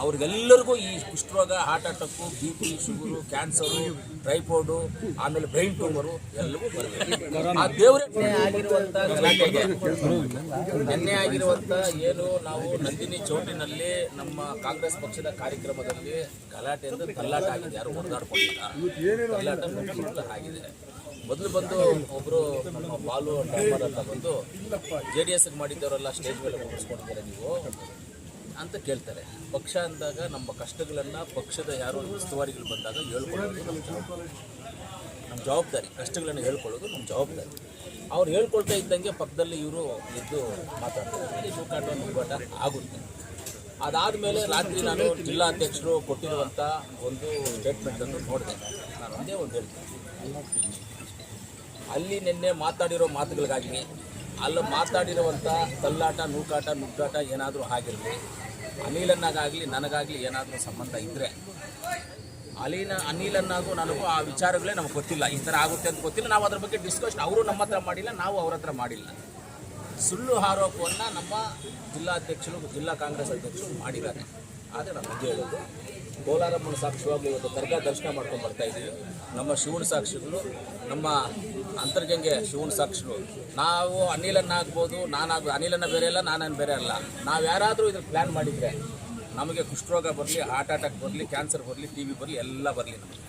ಅವ್ರಿಗೆಲ್ಲರಿಗೂ ಈ ಕುಷ್ಠರೋಗ heart attack B P sugar cancer typhoid ಆಮೇಲೆ ಬ್ರೈನ್ ಟ್ಯೂಮರು ಎಲ್ಲವೂ ಬರಬೇಕು ಆ ದೇವರೇ ಆಗಿರುವಂತ ಗಲಾಟೆಗೆ ನಿನ್ನೆ ಆಗಿರುವಂಥ ಏನು ನಾವು ನಂದಿನಿ ಚೌಟಿನಲ್ಲಿ ನಮ್ಮ ಕಾಂಗ್ರೆಸ್ ಪಕ್ಷದ ಕಾರ್ಯಕ್ರಮದಲ್ಲಿ ಗಲಾಟೆ ಎಂದು ಗಲ್ಲಾಟ ಆಗಿದೆ. ಯಾರು ಹೊಡೆದಾಡ್ಕೊಂಡಿಲ್ಲ. ಗಲ್ಲಾಟ ಮುಖ್ಯಮಂತ್ರಿ ಆಗಿದೆ. ಮೊದಲು ಬಂದು ಒಬ್ರು ನಮ್ಮ ಬಾಲು ಡ್ರಾಮರ್ ಅಂತ ಬಂದು ಜೆ ಡಿ ಎಸ್ಗೆ ಮಾಡಿದ್ದವರೆಲ್ಲ ಸ್ಟೇಜ್ ಮೇಲೆ ಮುಗಿಸ್ಕೊಂಡಿದ್ದಾರೆ ನೀವು? ಅಂತ ಕೇಳ್ತಾರೆ. ಪಕ್ಷ ಅಂದಾಗ ನಮ್ಮ ಕಷ್ಟಗಳನ್ನು ಪಕ್ಷದ ಯಾರೋ ಉಸ್ತುವಾರಿಗಳು ಬಂದಾಗ ಹೇಳ್ಕೊಳ್ಳೋದು ನಮ್ಮ ಜವಾಬ್ದಾರಿ. ನಮ್ಮ ಜವಾಬ್ದಾರಿ. ಕಷ್ಟಗಳನ್ನು ಹೇಳ್ಕೊಳ್ಳೋದು ನಮ್ಮ ಜವಾಬ್ದಾರಿ. ಅವ್ರು ಹೇಳ್ಕೊಳ್ತಾ ಇದ್ದಂಗೆ ಪಕ್ಕದಲ್ಲಿ ಇವರು ಎದ್ದು ಮಾತಾಡ್ತಾರೆ. ನೂಕಾಟ ಆಗುತ್ತೆ ಆಗುತ್ತೆ. ಅದಾದಮೇಲೆ ರಾತ್ರಿ ನಾನು ಜಿಲ್ಲಾಧ್ಯಕ್ಷರು ಕೊಟ್ಟಿರುವಂಥ ಒಂದು ಸ್ಟೇಟ್ಮೆಂಟನ್ನು ನೋಡಿದೆ. ನಾನು ಒಂದೇ ಒಂದು ಹೇಳ್ತೀನಿ. ಅಲ್ಲಿ ನಿನ್ನೆ ಮಾತಾಡಿರೋ ಮಾತುಗಳಿಗಾಗಿ ಅಲ್ಲಿ ಮಾತಾಡಿರುವಂಥ ತಲ್ಲಾಟ, ನೂಕಾಟ, ನುಗ್ಗಾಟ ಏನಾದರೂ ಆಗಿರಲಿ ಅನಿಲನ್ನಾಗಲಿ ನನಗಾಗಲಿ ಏನಾದರೂ ಸಂಬಂಧ ಇದ್ದರೆ ಅಲಿನ, ಅನಿಲನ್ನಾಗೂ ನನಗೂ ಆ ವಿಚಾರಗಳೇ ನಮಗೆ ಗೊತ್ತಿಲ್ಲ. ಈ ಥರ ಆಗುತ್ತೆ ಅಂತ ಗೊತ್ತಿಲ್ಲ. ನಾವು ಅದ್ರ ಬಗ್ಗೆ ಡಿಸ್ಕಷನ್ ಅವರು ನಮ್ಮ ಹತ್ರ ಮಾಡಿಲ್ಲ, ನಾವು ಅವ್ರ ಹತ್ರ ಮಾಡಿಲ್ಲ. ಸುಳ್ಳು ಆರೋಪವನ್ನು ನಮ್ಮ ಜಿಲ್ಲಾಧ್ಯಕ್ಷರು, ಜಿಲ್ಲಾ ಕಾಂಗ್ರೆಸ್ ಅಧ್ಯಕ್ಷರು ಮಾಡಿದ್ದಾರೆ. ಆದರೆ ನಮ್ಮ ಹೇಳೋದು ಕೋಲಾರಮ್ಮನ ಸಾಕ್ಷಿಯಾಗಿ ಇವತ್ತು ದರ್ಗಾ ದರ್ಶನ ಮಾಡ್ಕೊಂಡು ಬರ್ತಾ ಇದ್ದೀವಿ. ನಮ್ಮ ಶಿವನ ಸಾಕ್ಷಿಗಳು, ನಮ್ಮ ಅಂತರ್ಗಂಗೆ ಶಿವನ ಸಾಕ್ಷಿಗಳು. ನಾವು ಅನಿಲನ್ನಾಗ್ಬೋದು ನಾನಾಗ ಅನಿಲನ್ನ ಬೇರೆ ಅಲ್ಲ, ನಾನೇನು ಬೇರೆ ಅಲ್ಲ. ನಾವು ಯಾರಾದರೂ ಇದ್ರ ಪ್ಲ್ಯಾನ್ ಮಾಡಿದರೆ ನಮಗೆ ಕುಷ್ಠರೋಗ ಬರಲಿ ಹಾರ್ಟ್ ಅಟ್ಯಾಕ್ ಬರಲಿ ಕ್ಯಾನ್ಸರ್ ಬರಲಿ ಟಿ ಬರಲಿ, ಎಲ್ಲ ಬರಲಿ ನಮಗೆ.